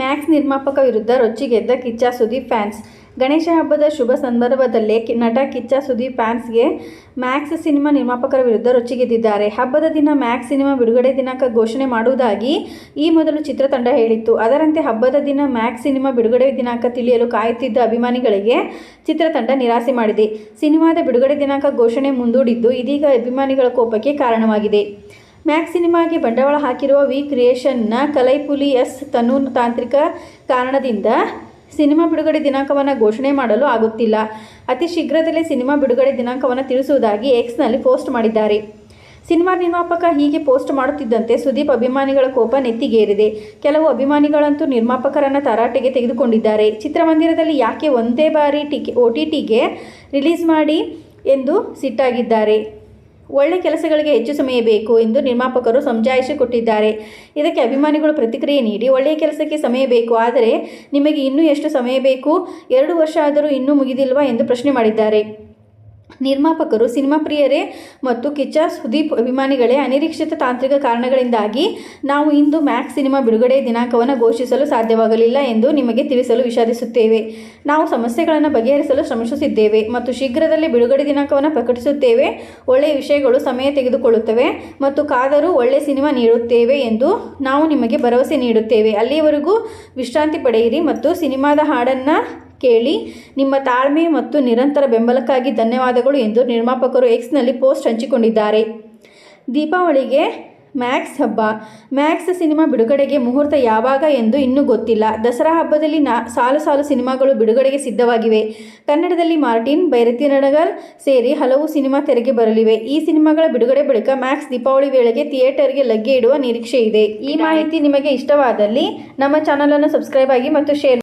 Max ನಿರ್ಮಾಪಕ ವಿರುದ್ಧ ರೊಚ್ಚಿಗೆದ್ದ ಕಿಚ್ಚ ಸುದೀಪ್ ಫ್ಯಾನ್ಸ್. ಗಣೇಶ ಹಬ್ಬದ ಶುಭ ಸಂದರ್ಭದಲ್ಲೇ ನಟ ಕಿಚ್ಚ ಸುದೀಪ್ ಫ್ಯಾನ್ಸ್ಗೆ ಮ್ಯಾಕ್ಸ್ ಸಿನಿಮಾ ನಿರ್ಮಾಪಕರ ವಿರುದ್ಧ ರೊಚ್ಚಿಗೆದ್ದಿದ್ದಾರೆ ಹಬ್ಬದ ದಿನ ಮ್ಯಾಕ್ಸ್ ಸಿನಿಮಾ ಬಿಡುಗಡೆ ದಿನಾಂಕ ಘೋಷಣೆ ಮಾಡುವುದಾಗಿ ಈ ಮೊದಲು ಚಿತ್ರತಂಡ ಹೇಳಿತ್ತು. ಅದರಂತೆ ಹಬ್ಬದ ದಿನ ಮ್ಯಾಕ್ಸ್ ಸಿನಿಮಾ ಬಿಡುಗಡೆ ದಿನಾಂಕ ತಿಳಿಯಲು ಕಾಯುತ್ತಿದ್ದ ಅಭಿಮಾನಿಗಳಿಗೆ ಚಿತ್ರತಂಡ ನಿರಾಸೆ ಮಾಡಿದೆ. ಸಿನಿಮಾದ ಬಿಡುಗಡೆ ದಿನಾಂಕ ಘೋಷಣೆ ಮುಂದೂಡಿದ್ದು ಇದೀಗ ಅಭಿಮಾನಿಗಳ ಕೋಪಕ್ಕೆ ಕಾರಣವಾಗಿದೆ. ಮ್ಯಾಕ್ಸ್ ಸಿನಿಮಾಗೆ ಬಂಡವಾಳ ಹಾಕಿರುವ ವಿ ಕ್ರಿಯೇಷನ್ನ ಕಲೈಪುಲಿ ಎಸ್ ತನು ತಾಂತ್ರಿಕ ಕಾರಣದಿಂದ ಸಿನಿಮಾ ಬಿಡುಗಡೆ ದಿನಾಂಕವನ್ನು ಘೋಷಣೆ ಮಾಡಲು ಆಗುತ್ತಿಲ್ಲ. ಅತಿ ಶೀಘ್ರದಲ್ಲೇ ಸಿನಿಮಾ ಬಿಡುಗಡೆ ದಿನಾಂಕವನ್ನು ತಿಳಿಸುವುದಾಗಿ ಎಕ್ಸ್ನಲ್ಲಿ ಪೋಸ್ಟ್ ಮಾಡಿದ್ದಾರೆ. ಸಿನಿಮಾ ನಿರ್ಮಾಪಕ ಹೀಗೆ ಪೋಸ್ಟ್ ಮಾಡುತ್ತಿದ್ದಂತೆ ಸುದೀಪ್ ಅಭಿಮಾನಿಗಳ ಕೋಪ ನೆತ್ತಿಗೇರಿದೆ. ಕೆಲವು ಅಭಿಮಾನಿಗಳಂತೂ ನಿರ್ಮಾಪಕರನ್ನು ತರಾಟೆಗೆ ತೆಗೆದುಕೊಂಡಿದ್ದಾರೆ. ಚಿತ್ರಮಂದಿರದಲ್ಲಿ ಯಾಕೆ ಒಂದೇ ಬಾರಿ ಟಿಕೆ, ಒ ಟಿ ಟಿಗೆ ರಿಲೀಸ್ ಮಾಡಿ ಎಂದು ಸಿಟ್ಟಾಗಿದ್ದಾರೆ. ಒಳ್ಳೆ ಕೆಲಸಗಳಿಗೆ ಹೆಚ್ಚು ಸಮಯ ಬೇಕು ಎಂದು ನಿರ್ಮಾಪಕರು ಸಮಜಾಯಿಷಿ ಕೊಟ್ಟಿದ್ದಾರೆ. ಇದಕ್ಕೆ ಅಭಿಮಾನಿಗಳು ಪ್ರತಿಕ್ರಿಯೆ ನೀಡಿ, ಒಳ್ಳೆಯ ಕೆಲಸಕ್ಕೆ ಸಮಯ ಬೇಕು, ಆದರೆ ನಿಮಗೆ ಇನ್ನೂ ಎಷ್ಟು ಸಮಯ ಬೇಕು? ಎರಡು ವರ್ಷ ಆದರೂ ಇನ್ನೂ ಮುಗಿದಿಲ್ವಾ ಎಂದು ಪ್ರಶ್ನೆ ಮಾಡಿದ್ದಾರೆ. ನಿರ್ಮಾಪಕರು, ಸಿನಿಮಾ ಪ್ರಿಯರೇ ಮತ್ತು ಕಿಚ್ಚ ಸುದೀಪ್ ಅಭಿಮಾನಿಗಳೇ, ಅನಿರೀಕ್ಷಿತ ತಾಂತ್ರಿಕ ಕಾರಣಗಳಿಂದಾಗಿ ನಾವು ಇಂದು ಮ್ಯಾಕ್ಸ್ ಸಿನಿಮಾ ಬಿಡುಗಡೆ ದಿನಾಂಕವನ್ನು ಘೋಷಿಸಲು ಸಾಧ್ಯವಾಗಲಿಲ್ಲ ಎಂದು ನಿಮಗೆ ತಿಳಿಸಲು ವಿಷಾದಿಸುತ್ತೇವೆ. ನಾವು ಸಮಸ್ಯೆಗಳನ್ನು ಬಗೆಹರಿಸಲು ಶ್ರಮಿಸುತ್ತಿದ್ದೇವೆ ಮತ್ತು ಶೀಘ್ರದಲ್ಲೇ ಬಿಡುಗಡೆ ದಿನಾಂಕವನ್ನು ಪ್ರಕಟಿಸುತ್ತೇವೆ. ಒಳ್ಳೆಯ ವಿಷಯಗಳು ಸಮಯ ತೆಗೆದುಕೊಳ್ಳುತ್ತವೆ ಮತ್ತು ಕಾದರೂ ಒಳ್ಳೆಯ ಸಿನಿಮಾ ನೀಡುತ್ತೇವೆ ಎಂದು ನಾವು ನಿಮಗೆ ಭರವಸೆ ನೀಡುತ್ತೇವೆ. ಅಲ್ಲಿಯವರೆಗೂ ವಿಶ್ರಾಂತಿ ಪಡೆಯಿರಿ ಮತ್ತು ಸಿನಿಮಾದ ಹಾಡನ್ನು ಕೇಳಿ ನಿಮ್ಮ ತಾಳ್ಮೆ ಮತ್ತು ನಿರಂತರ ಬೆಂಬಲಕ್ಕಾಗಿ ಧನ್ಯವಾದಗಳು ಎಂದು ನಿರ್ಮಾಪಕರು ಎಕ್ಸ್ನಲ್ಲಿ ಪೋಸ್ಟ್ ಹಂಚಿಕೊಂಡಿದ್ದಾರೆ. ದೀಪಾವಳಿಗೆ ಮ್ಯಾಕ್ಸ್ ಹಬ್ಬ. ಮ್ಯಾಕ್ಸ್ ಸಿನಿಮಾ ಬಿಡುಗಡೆಗೆ ಮುಹೂರ್ತ ಯಾವಾಗ ಎಂದು ಇನ್ನೂ ಗೊತ್ತಿಲ್ಲ. ದಸರಾ ಹಬ್ಬದಲ್ಲಿ ನಾ ಸಾಲು ಸಾಲು ಸಿನಿಮಾಗಳು ಬಿಡುಗಡೆಗೆ ಸಿದ್ಧವಾಗಿವೆ. ಕನ್ನಡದಲ್ಲಿ ಮಾರ್ಟಿನ್ ಬೈರತಿ ನಡಗಲ್ ಸೇರಿ ಹಲವು ಸಿನಿಮಾ ತೆರೆಗೆ ಬರಲಿವೆ. ಈ ಸಿನಿಮಾಗಳ ಬಿಡುಗಡೆ ಬಳಿಕ ಮ್ಯಾಕ್ಸ್ ದೀಪಾವಳಿ ವೇಳೆಗೆ ಥಿಯೇಟರ್ಗೆ ಲಗ್ಗೆ ಇಡುವ ನಿರೀಕ್ಷೆ ಇದೆ. ಈ ಮಾಹಿತಿ ನಿಮಗೆ ಇಷ್ಟವಾದಲ್ಲಿ ನಮ್ಮ ಚಾನಲನ್ನು ಸಬ್ಸ್ಕ್ರೈಬ್ ಆಗಿ ಮತ್ತು ಶೇರ್